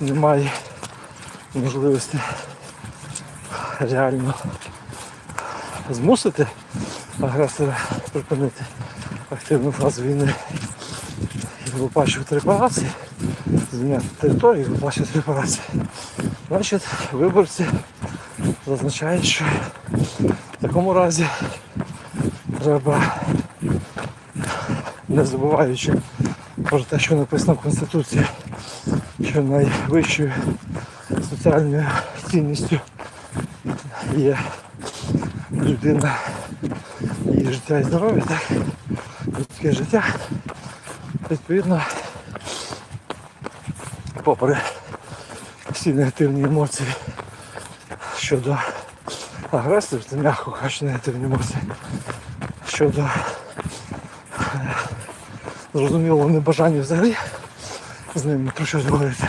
немає можливості реально змусити агресора припинити активну фазу війни і виплачувати репарації, звільняти територію і виплачувати репарації. Значить, виборці зазначають, що в такому разі треба, не забуваючи про те, що написано в Конституції, що найвищою соціальною цінністю є людина, її життя і здоров'я, так? людське життя. Відповідно, попри всі негативні емоції щодо агресії, це м'яко кажучи, негативні емоції, щодо е, зрозумілого небажання взагалі з ним про щось говорити.